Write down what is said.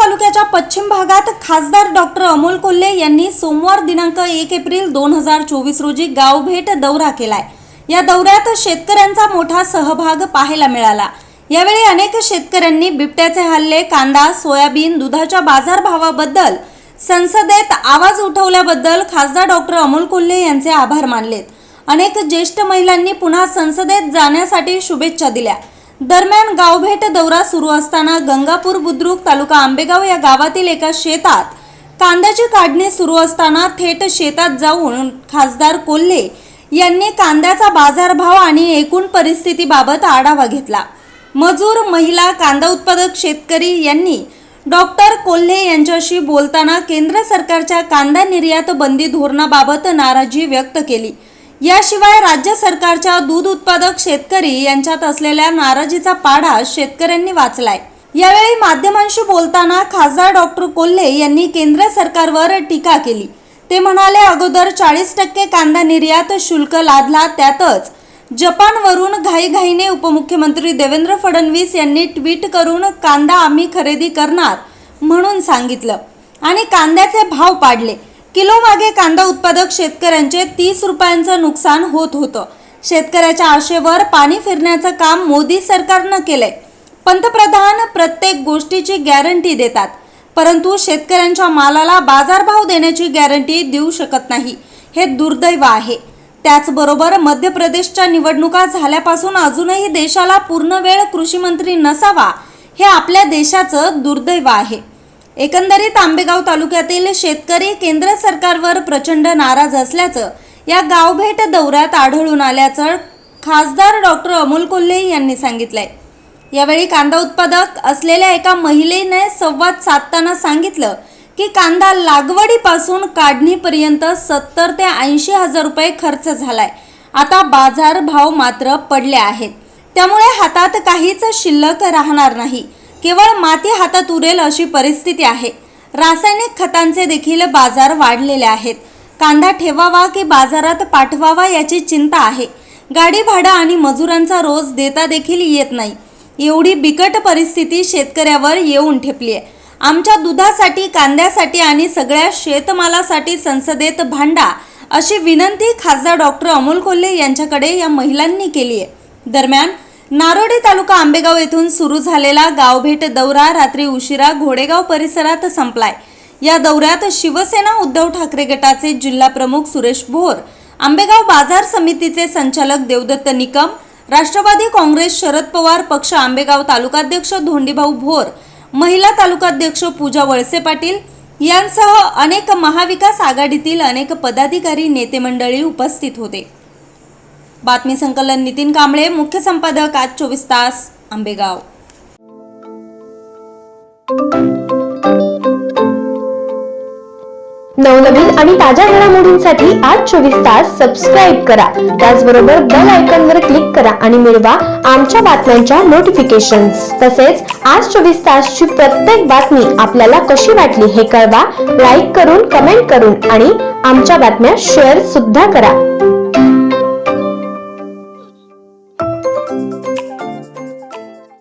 तालुक्याच्या पश्चिम भागात खासदार डॉक्टर अमोल कोल्हे यांनी सोमवार दिनांक एक एप्रिल दोन हजार चोवीस रोजी गावभेट दौरा केलाय. या दौऱ्यात शेतकऱ्यांचा मोठा सहभाग पाहायला मिळाला. यावेळी अनेक शेतकऱ्यांनी बिबट्याचे हल्ले कांदा सोयाबीन दुधाच्या बाजारभावाबद्दल संसदेत आवाज उठवल्याबद्दल खासदार डॉक्टर अमोल कोल्हे यांचे आभार मानलेत. अनेक ज्येष्ठ महिलांनी पुन्हा संसदेत जाण्यासाठी शुभेच्छा दिल्या. दरम्यान गावभेट दौरा सुरू असताना गंगापूर बुद्रुक तालुका आंबेगाव या गावातील एका शेतात कांद्याची काढणी सुरू असताना थेट शेतात जाऊन खासदार कोल्हे यांनी कांद्याचा बाजारभाव आणि एकूण परिस्थितीबाबत आढावा घेतला. मजूर महिला कांदा उत्पादक शेतकरी यांनी डॉक्टर कोल्हे यांच्याशी बोलताना केंद्र सरकारच्या कांदा निर्यात बंदी धोरणाबाबत नाराजी व्यक्त केली. याशिवाय राज्य सरकारच्या दूध उत्पादक शेतकरी यांच्यात असलेल्या नाराजीचा पाढा शेतकऱ्यांनी वाचलाय. यावेळी माध्यमांशी बोलताना खासदार डॉक्टर कोल्हे यांनी केंद्र सरकारवर टीका केली. ते म्हणाले अगोदर चाळीस टक्के कांदा निर्यात शुल्क लादला त्यातच जपानवरून घाईघाईने उपमुख्यमंत्री देवेंद्र फडणवीस यांनी ट्विट करून कांदा आम्ही खरेदी करणार म्हणून सांगितलं आणि कांद्याचे भाव पाडले. किलो मागे कांदा उत्पादक शेतकऱ्यांचे तीस रुपयांचं नुकसान होत होतं. शेतकऱ्याच्या आशेवर पाणी फिरण्याचं काम मोदी सरकारनं केलंय. पंतप्रधान प्रत्येक गोष्टीची गॅरंटी देतात परंतु शेतकऱ्यांच्या मालाला बाजारभाव देण्याची गॅरंटी देऊ शकत नाही. हे दुर्दैव आहे. त्याचबरोबर मध्य प्रदेशच्या निवडणुका झाल्यापासून अजूनही देशाला पूर्ण वेळ कृषीमंत्री नसावा हे आपल्या देशाचं दुर्दैव आहे. एकंदरीत आंबेगाव तालुक्यातील शेतकरी केंद्र सरकारवर प्रचंड नाराज असल्याचं या गावभेट दौऱ्यात आढळून आल्याचं खासदार डॉक्टर अमोल कोल्हे यांनी सांगितलंय. यावेळी कांदा उत्पादक असलेल्या एका महिलेने संवाद साधताना सांगितलं की कांदा लागवडीपासून काढणीपर्यंत सत्तर ते ऐंशी हजार रुपये खर्च झालाय. आता बाजार भाव मात्र पडले आहेत. त्यामुळे हातात काहीच शिल्लक राहणार नाही. केवळ माती हातात उरेल अशी परिस्थिती आहे. रासायनिक खतांचे देखील बाजार वाढलेले आहेत. कांदा ठेवावा की बाजारात पाठवावा याची चिंता आहे. गाडी भाडं आणि मजुरांचा रोज देता देखील येत नाही. एवढी बिकट परिस्थिती शेतकऱ्यावर येऊन ठेपली आहे आमच्या दुधासाठी कांद्यासाठी आणि सगळ्या शेतमालासाठी संसदेत भांडा अशी विनंती खासदार डॉक्टर अमोल कोल्हे यांच्याकडे या महिलांनी केली आहे दरम्यान नारोडी तालुका आंबेगाव येथून सुरू झालेला गावभेट दौरा रात्री उशिरा घोडेगाव परिसरात संपलाय. या दौऱ्यात शिवसेना उद्धव ठाकरे गटाचे जिल्हा प्रमुख सुरेश भोर आंबेगाव बाजार समितीचे संचालक देवदत्त निकम राष्ट्रवादी काँग्रेस शरद पवार पक्ष आंबेगाव तालुकाध्यक्ष धोंडीभाऊ भोर महिला तालुकाध्यक्ष पूजा वळसे पाटील यांसह अनेक महाविकास आघाडीतील अनेक पदाधिकारी नेते मंडळी उपस्थित होते. बातमी संकलन नितीन कांबळे मुख्य संपादक आज चोवीस तास आंबेगाव. नवनवीन आणि ताज्या घडामोडींसाठी आज चोवीस तास सबस्क्राईब करा. त्याचबरोबर बेल आयकॉन वर क्लिक करा आणि मिळवा आमच्या बातम्यांच्या नोटिफिकेशन्स तसेच आज चोवीस तासची प्रत्येक बातमी आपल्याला कशी वाटली हे कळवा. लाईक करून कमेंट करून आणि आमच्या बातम्या शेअर सुद्धा करा.